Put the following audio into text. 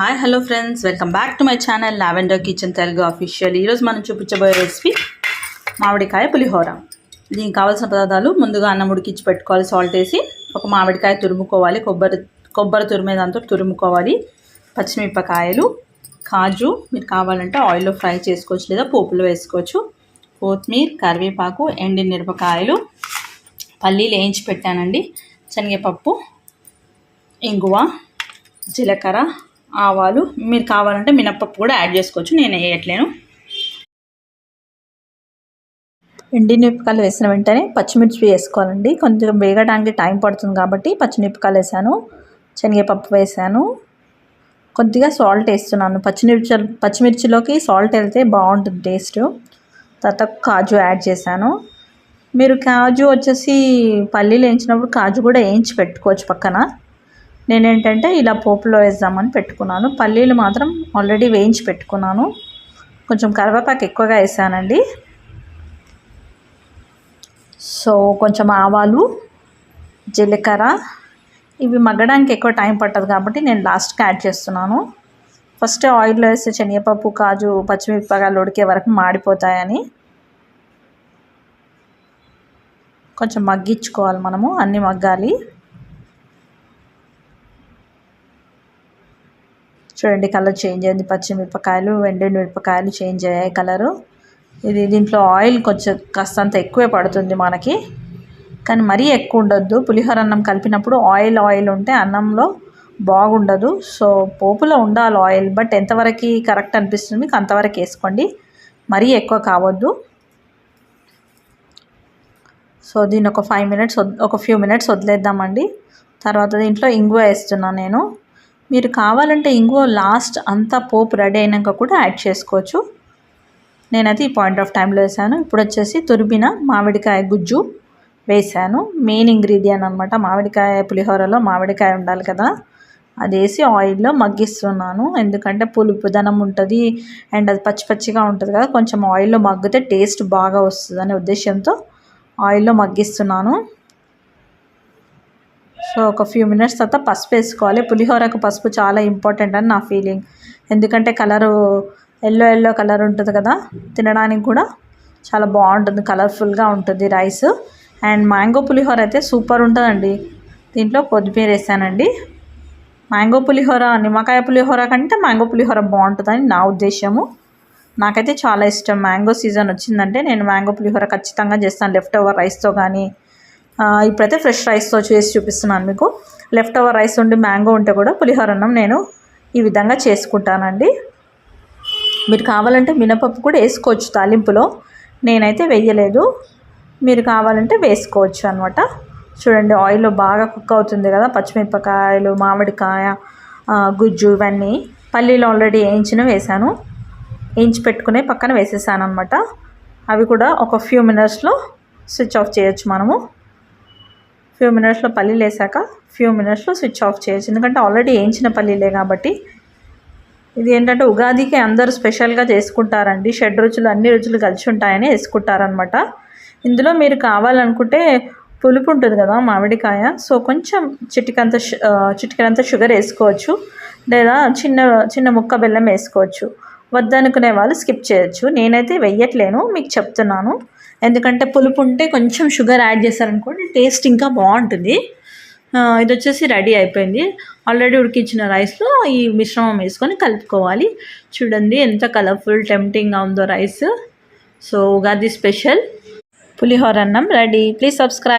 Hi hello friends welcome back to my channel lavender kitchen Telugu official ఈరోజు మనం చూపించబోయే recipe మామిడికాయ పులిహోర. దీనికి కావాల్సిన పదార్థాలు ముందుగా అన్నం ఉడికించి పెట్టుకోవాలి సాల్ట్ వేసి ఒక మామిడికాయ తురుముకోవాలి కొబ్బరి కొబ్బరి తురిమే దాంతో తురుముకోవాలి. పచ్చిమిరపకాయలు కాజు మీరు కావాలంటే ఆయిల్లో ఫ్రై చేసుకోవచ్చు లేదా పోపులో వేసుకోవచ్చు. కొత్తిమీర కరివేపాకు ఎండిన మిరపకాయలు. పల్లీలు వేయించి పెట్టానండి. శనగపప్పు ఇంగువ జీలకర్ర ఆవాలు. మీరు కావాలంటే మినప్పప్పు కూడా యాడ్ చేసుకోవచ్చు. నేను వేయట్లేను. ఎండిమిరపకాయలు వేసిన వెంటనే పచ్చిమిర్చి వేసుకోవాలండి. కొంచెం వేగడానికి టైం పడుతుంది కాబట్టి పచ్చిమిరపకాయలు వేసాను. శనగపప్పు వేసాను. కొద్దిగా సాల్ట్ వేస్తున్నాను. పచ్చిమిర్చి పచ్చిమిర్చిలోకి సాల్ట్ వెళ్తే బాగుంటుంది టేస్ట్. తర్వాత కాజు యాడ్ చేశాను. మీరు కాజు వచ్చేసి పల్లీలు వేయించినప్పుడు కాజు కూడా వేయించి పెట్టుకోవచ్చు పక్కన. నేనేంటంటే ఇలా పోపులో వేద్దామని పెట్టుకున్నాను. పల్లీలు మాత్రం ఆల్రెడీ వేయించి పెట్టుకున్నాను. కొంచెం కరివేపాకు ఎక్కువగా వేసానండి. సో కొంచెం ఆవాలు జీలకర్ర ఇవి మగ్గడానికి ఎక్కువ టైం పట్టదు కాబట్టి నేను లాస్ట్కి యాడ్ చేస్తున్నాను. ఫస్ట్ ఆయిల్లో వేస్తే శనగపప్పు కాజు పచ్చిమిరపకాయలు ఉడికే వరకు మాడిపోతాయని. కొంచెం మగ్గించుకోవాలి మనము అన్నీ మగ్గాలి. చూడండి కలర్ చేంజ్ అయింది. పచ్చిమిరపకాయలు ఎండిన మిరపకాయలు చేంజ్ అయ్యాయి కలరు. ఇది దీంట్లో ఆయిల్ కొంచెం కాస్తంత ఎక్కువే పడుతుంది మనకి. కానీ మరీ ఎక్కువ ఉండొద్దు. పులిహోర అన్నం కలిపినప్పుడు ఆయిల్ ఆయిల్ ఉంటే అన్నంలో బాగుండదు. సో పోపులో ఉండాలి ఆయిల్ బట్ ఎంతవరకు కరెక్ట్ అనిపిస్తుంది మీకు అంతవరకు వేసుకోండి. మరీ ఎక్కువ కావద్దు. సో దీన్ని ఒక ఫైవ్ మినిట్స్ ఒక ఫ్యూ మినిట్స్ వదిలేద్దామండి. తర్వాత దీంట్లో ఇంగువ వేస్తున్నాను నేను. మీరు కావాలంటే ఇంకో లాస్ట్ అంతా పోపు రెడీ అయినాక కూడా యాడ్ చేసుకోవచ్చు. నేనైతే ఈ పాయింట్ ఆఫ్ టైంలో వేసాను. ఇప్పుడు వచ్చేసి తురిమిన మామిడికాయ గుజ్జు వేసాను. మెయిన్ ఇంగ్రీడియంట్ అనమాట మామిడికాయ పులిహోరలో మామిడికాయ ఉండాలి కదా. అది వేసి ఆయిల్లో మగ్గిస్తున్నాను. ఎందుకంటే పులుపుదనం ఉంటుంది అండ్ అది పచ్చి పచ్చిగా ఉంటుంది కదా. కొంచెం ఆయిల్లో మగ్గితే టేస్ట్ బాగా వస్తుంది అనే ఉద్దేశంతో ఆయిల్లో మగ్గిస్తున్నాను. సో ఒక ఫ్యూ మినిట్స్ తర్వాత పసుపు వేసుకోవాలి. పులిహోరకు పసుపు చాలా ఇంపార్టెంట్ అని నా ఫీలింగ్ ఎందుకంటే కలరు ఎల్లో ఎల్లో కలర్ ఉంటుంది కదా తినడానికి కూడా చాలా బాగుంటుంది కలర్ఫుల్గా ఉంటుంది రైస్ అండ్ మ్యాంగో పులిహోర అయితే సూపర్ ఉంటుందండి. దీంట్లో కొత్తిమీర వేసానండి. మ్యాంగో పులిహోర నిమ్మకాయ పులిహోర కంటే మ్యాంగో పులిహోర బాగుంటుందని నా ఉద్దేశము నాకైతే చాలా ఇష్టం. మ్యాంగో సీజన్ వచ్చిందంటే నేను మ్యాంగో పులిహోర ఖచ్చితంగా చేస్తాను. లెఫ్ట్ ఓవర్ రైస్తో కానీ ఇప్పుడైతే ఫ్రెష్ రైస్తో చేసి చూపిస్తున్నాను మీకు. లెఫ్ట్ ఓవర్ రైస్ ఉండి మ్యాంగో ఉంటే కూడా పులిహోర అన్నం నేను ఈ విధంగా చేసుకుంటానండి. మీరు కావాలంటే మినపప్పు కూడా వేసుకోవచ్చు తాలింపులో. నేనైతే వేయలేదు. మీరు కావాలంటే వేసుకోవచ్చు అనమాట చూడండి ఆయిల్ బాగా కుక్ అవుతుంది కదా పచ్చిమిరపకాయలు మామిడికాయ గుజ్జు ఇవన్నీ. పల్లీలు ఆల్రెడీ వేయించిన వేసాను వేయించి పెట్టుకునే పక్కన వేసేసాను అనమాట అవి కూడా ఒక ఫ్యూ మినిట్స్లో స్విచ్ ఆఫ్ చేయొచ్చు మనము. ఫ్యూ మినిట్స్లో పల్లీలు వేసాక ఫ్యూ మినిట్స్లో స్విచ్ ఆఫ్ చేయొచ్చు. ఎందుకంటే ఆల్రెడీ వేయించిన పల్లీలే కాబట్టి. ఇది ఏంటంటే ఉగాదికి అందరూ స్పెషల్గా చేసుకుంటారండి. షెడ్ రుచులు అన్ని రుచులు కలిసి ఉంటాయని వేసుకుంటారనమాట ఇందులో మీరు కావాలనుకుంటే పులుపు ఉంటుంది కదా మామిడికాయ. సో కొంచెం చిటికంత చిటికనంత షుగర్ వేసుకోవచ్చు. లేదా చిన్న చిన్న ముక్క బెల్లం వేసుకోవచ్చు. వద్దనుకునే వాళ్ళు స్కిప్ చేయొచ్చు. నేనైతే వెయ్యట్లేను మీకు చెప్తున్నాను. ఎందుకంటే పులుపు ఉంటే కొంచెం షుగర్ యాడ్ చేశారనుకోండి టేస్ట్ ఇంకా బాగుంటుంది. ఇది వచ్చేసి రెడీ అయిపోయింది. ఆల్రెడీ ఉడికించిన రైస్లో ఈ మిశ్రమం వేసుకొని కలుపుకోవాలి. చూడండి ఎంత కలర్ఫుల్ టెంప్టింగ్గా ఉందో rice. So Ugadi special. Pulihora అన్నం రెడీ. Please subscribe.